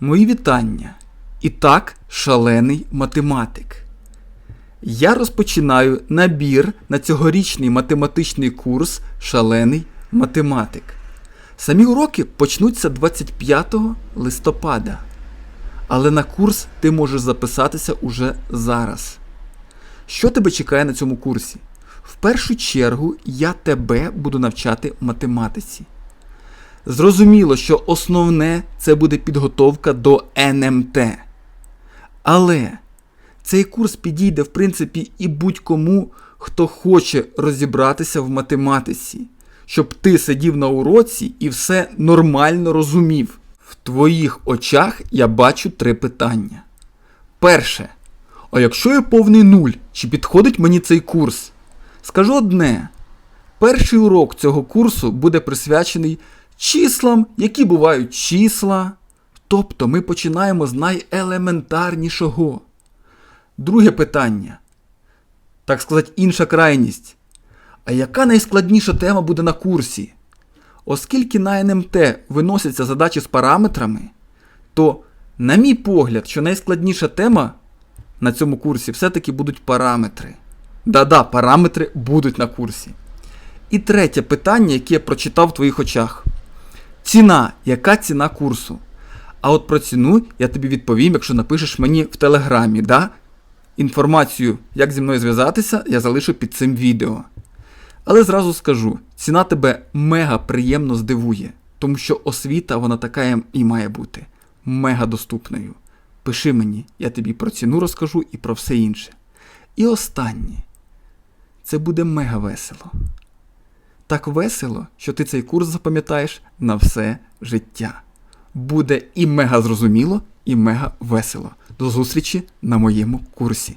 Мої вітання. І так, шалений математик. Я розпочинаю набір на цьогорічний математичний курс Шалений математик. Самі уроки почнуться 25 листопада. Але на курс ти можеш записатися уже зараз. Що тебе чекає на цьому курсі? В першу чергу я тебе буду навчати математиці. Зрозуміло, що основне це буде підготовка до НМТ. Але цей курс підійде, в принципі, і будь-кому, хто хоче розібратися в математиці, щоб ти сидів на уроці і все нормально розумів. В твоїх очах я бачу три питання. Перше. А якщо я повний нуль, чи підходить мені цей курс? Скажу одне: перший урок цього курсу буде присвячений числам, які бувають числа. Тобто ми починаємо з найелементарнішого. Друге питання. Так сказати, інша крайність. А яка найскладніша тема буде на курсі? Оскільки на НМТ виносяться задачі з параметрами, то, на мій погляд, що найскладніша тема на цьому курсі все-таки будуть параметри. Да-да, параметри будуть на курсі. І третє питання, яке я прочитав в твоїх очах. Ціна. Яка ціна курсу? А от про ціну я тобі відповім, якщо напишеш мені в телеграмі, да? Інформацію, як зі мною зв'язатися, я залишу під цим відео. Але зразу скажу, ціна тебе мега приємно здивує, тому що освіта вона така і має бути мега доступною. Пиши мені, я тобі про ціну розкажу і про все інше. І останнє. Це буде мега весело. Так весело, що ти цей курс запам'ятаєш на все життя. Буде і мега зрозуміло, і мега весело. До зустрічі на моєму курсі.